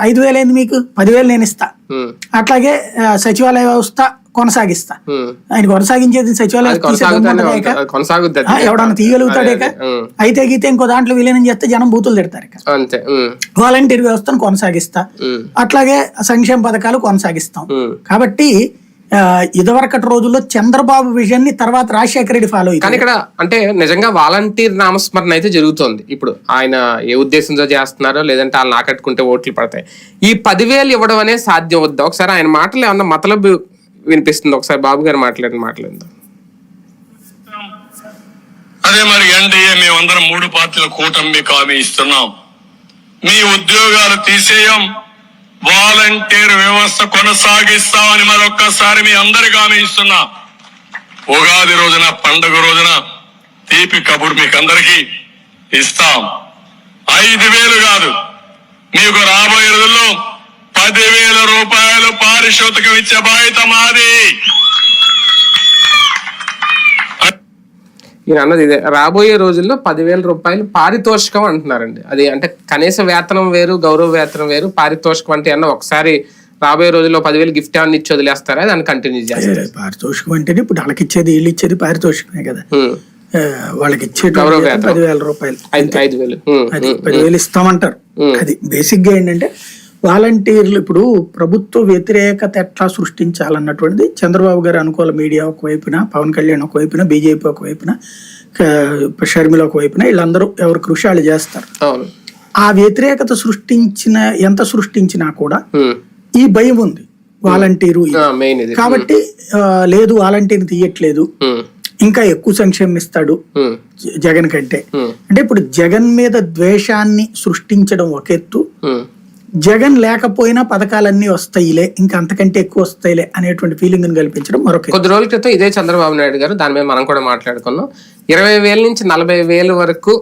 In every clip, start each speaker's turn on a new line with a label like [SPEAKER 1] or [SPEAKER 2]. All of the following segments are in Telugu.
[SPEAKER 1] ఐదు వేలు ఏంది మీకు పదివేలు నేను ఇస్తా అట్లాగే సచివాలయ వ్యవస్థ కొనసాగిస్తా. ఆయన కొనసాగించేది సచివాలయం ఎవడన్నా తీయగలుగుతాడే
[SPEAKER 2] అదే, అదే. ఉమ్,
[SPEAKER 1] అయితే గీతే ఇంకో దాంట్లో విలీనం చేస్తే జనం బూతులు తిడతారు వాలంటీర్ వ్యవస్థను కొనసాగిస్తా. అట్లాగే సంక్షేమ పథకాలు కొనసాగిస్తాం. కాబట్టి ఇదివరకటి రోజుల్లో చంద్రబాబు విజన్ని తర్వాత రాజశేఖర రెడ్డి ఫాలో
[SPEAKER 2] కానీ ఇక్కడ అంటే నిజంగా వాలంటీర్ నామస్మరణ అయితే జరుగుతోంది. ఇప్పుడు ఆయన ఏ ఉద్దేశంతో చేస్తున్నారో లేదంటే వాళ్ళు నాకట్టుకుంటే ఓట్లు పడతాయి. ఈ పదివేలు ఇవ్వడం అనేది సాధ్యం వద్దా? ఒకసారి ఆయన మాటలు ఏమన్నా మతలబు వినిపిస్తుంది? ఒకసారి బాబు గారు మాట్లాడిన మాట్లాడింది
[SPEAKER 3] అదే మరి ఎన్డీఏ మేమందరం మూడు పార్టీల కూటమి మీకు హామీ ఇస్తున్నాం. మీ ఉద్యోగాలు తీసేయం. వాలంటీర్ వ్యవస్థ కొనసాగిస్తామని మరొక్కసారి మీ అందరికి హామీ ఇస్తున్నా. ఉగాది రోజున పండుగ రోజున తీపి కబుర్ మీకు అందరికీ ఇస్తాం. ఐదు వేలు కాదు. మీకు రాబోయే రోజుల్లో పదివేల రూపాయలు పారితోషికం ఇచ్చే బాధ్యత మాది.
[SPEAKER 2] ఈయన అన్నది ఇదే. రాబోయే రోజుల్లో పదివేల రూపాయలు పారితోషికం అంటున్నారండి. అది అంటే కనీస వేతనం వేరు గౌరవ వేతనం వేరు పారితోషికం అంటే అన్న ఒకసారి రాబోయే రోజుల్లో పదివేలు గిఫ్ట్ ఏమన్నా ఇచ్చి వదిలేస్తారా? దాన్ని కంటిన్యూ చేస్తారు?
[SPEAKER 1] పారితోషికం అంటేనే ఇప్పుడు వాళ్ళకి ఇచ్చేది వీళ్ళు ఇచ్చేది పారితోషికమే కదా వాళ్ళకి
[SPEAKER 2] వేతనం.
[SPEAKER 1] పదివేల రూపాయలు.
[SPEAKER 2] ఐదు వేలు.
[SPEAKER 1] అది పదివేలు ఇస్తామంటారు. అది బేసిక్గా ఏంటంటే వాలంటీర్లు ఇప్పుడు ప్రభుత్వ వ్యతిరేకత ఎట్లా సృష్టించాలన్నటువంటిది చంద్రబాబు గారు అనుకూల మీడియా ఒకవైపున పవన్ కళ్యాణ్ ఒకవైపున బీజేపీ ఒకవైపున షర్మిల ఒకవైపున వీళ్ళందరూ ఎవరు కృషి వాళ్ళు చేస్తారు ఆ వ్యతిరేకత సృష్టించిన ఎంత సృష్టించినా కూడా ఈ భయం ఉంది. వాలంటీరు కాబట్టి లేదు వాలంటీర్ తీయట్లేదు. ఇంకా ఎక్కువ సంక్షేమం ఇస్తాడు జగన్ కంటే. అంటే ఇప్పుడు జగన్ మీద ద్వేషాన్ని సృష్టించడం ఒక ఎత్తు. జగన్ లేకపోయినా పథకాలన్నీ వస్తాయిలే ఇంకా అంతకంటే ఎక్కువ వస్తాయిలే అనేటువంటి ఫీలింగ్ కల్పించడం మరొక
[SPEAKER 2] కొద్ది రోజుల క్రితం ఇదే చంద్రబాబు నాయుడు గారు దాని మీద మనం కూడా మాట్లాడుకున్నాం. ఇరవై వేల నుంచి నలభై వేల వరకు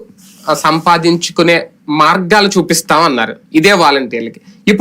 [SPEAKER 2] సంపాదించుకునే మార్గాలు చూపిస్తాం అన్నారు ఇదే వాలంటీర్లకి ఇప్పుడు